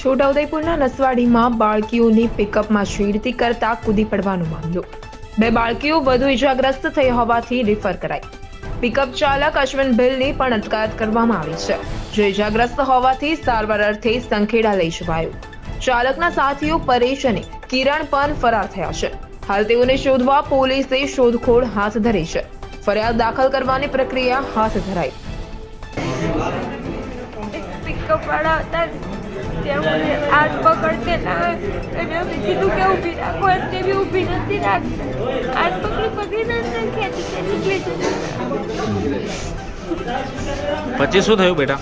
છોટાઉદેપુરના નસવાડીમાં બાળકીઓની પિકઅપમાં છેડતી કરતા કૂદી પડવાનો મામલો. બે બાળકીઓ વધુ ઇજાગ્રસ્ત થઈ હોવાથી રિફર કરાઈ. પિકઅપ ચાલક અશ્વિન ભીલની પણ અટકાયત કરવામાં આવી છે. જે ઇજાગ્રસ્ત હોવાથી સારવાર અર્થે સંખેડા લઈ જવાયો. ચાલકના સાથીઓ પરેશ અને કિરણ પણ ફરાર થયા છે. હાલ તેઓને શોધવા પોલીસે શોધખોળ હાથ ધરી છે. ફરિયાદ દાખલ કરવાની પ્રક્રિયા હાથ ધરાઈ. પિકઅપ વાળા હતા ત્યાં મને હાથ પકડતે ના અને અમે કીધું કે ઊભી રાખો એટલે બી ઊભી નથી રાખતા. હાથ પકડી પકડીને નથી ખેંચી ખેંચી નીકળી જતા પછી શું થયું બેટા?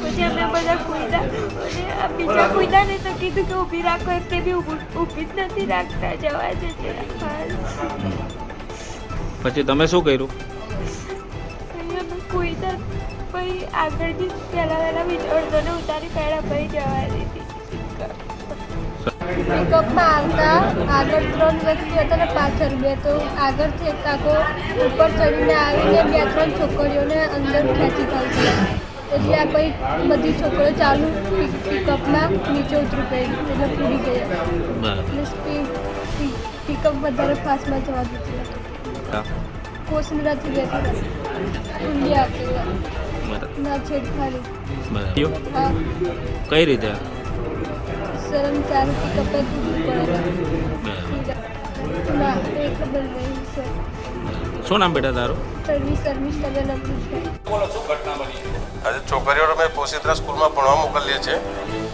પછી અમે બધા કુદા અને આ બીજા કૂદ્યા ને તો કીધું કે ઊભી રાખો એટલે બી ઊભી જ નથી રાખતા જવા દે જરા પછી તમે શું કર્યું? પછી આગળથી પહેલા પહેલા અડધોને ઉતારી પહેલા ભાઈ જવા દીધી પિકઅપમાં આવતા આગળ ત્રણ વ્યક્તિ હતા ને પાછળ બે તો આગળથી એક કાકો ઉપર ચડીને આવીને બે ત્રણ છોકરીઓને અંદર ખેંચી કાઢી એટલે આ પછી બધી છોકરીઓ ચાલુ પિક- પિકઅપમાં નીચે ઉતરી ગઈ એટલે પૂરી ગઈ. બરાબર. એટલે સ્પીડ પિકઅપ વધારે ફાસ્ટમાં જવા દીધી. હા, કોસંદરાથી બેઠી કઈ રીતે? શું નામ બેટા તારું? આજે છોકરીઓને અમે પોષિત્રા સ્કૂલમાં ભણવા મોકલીએ છીએ.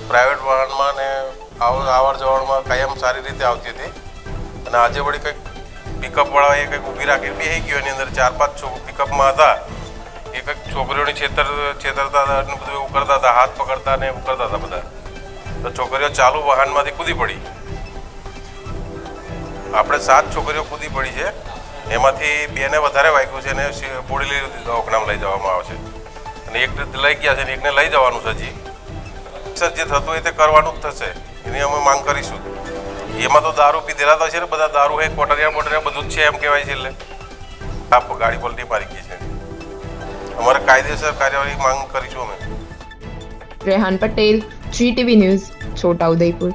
પ્રાઇવેટ વાહનમાં ને આવ આવર જવરમાં કાયમ સારી રીતે આવતી હતી. અને આજે વળી કંઈક પિકઅપવાળાએ કંઈક ઊભી રાખી. બેસી ગયો એની અંદર ચાર પાંચ છો પિકઅપમાં હતા. એ કંઈક છોકરીઓની છેતર, છેતરતા હતા એટલું બધું એવું કરતા હતા, હાથ પકડતા ને એવું કરતા હતા બધા. તો છોકરીઓ ચાલુ વાહનમાંથી કૂદી પડી. આપણે સાત છોકરીઓ કૂદી પડી છે. એમાંથી બેને વધારે વાગ્યું છે અને સી- બોડેલી દવાખાનામાં લઈ જવામાં આવે છે. અને એક લઈ ગયા છે ને એકને લઈ જવાનું છે હજી. જે થતું હોય તે કરવાનું જ થશે. એની અમે માંગ કરીશું. એમાં તો દારૂ પીધેલા તો છે ને બધા. દારૂ હે, કોટરિયા બોટરિયા બધું જ છે એમ કહેવાય છે એટલે. આ ગાડી પલટી મારી ગઈ છે. અમારે કાયદેસર કાર્યવાહી માંગ કરીશું અમે. Rehan Patel GTV news Chhota Udepur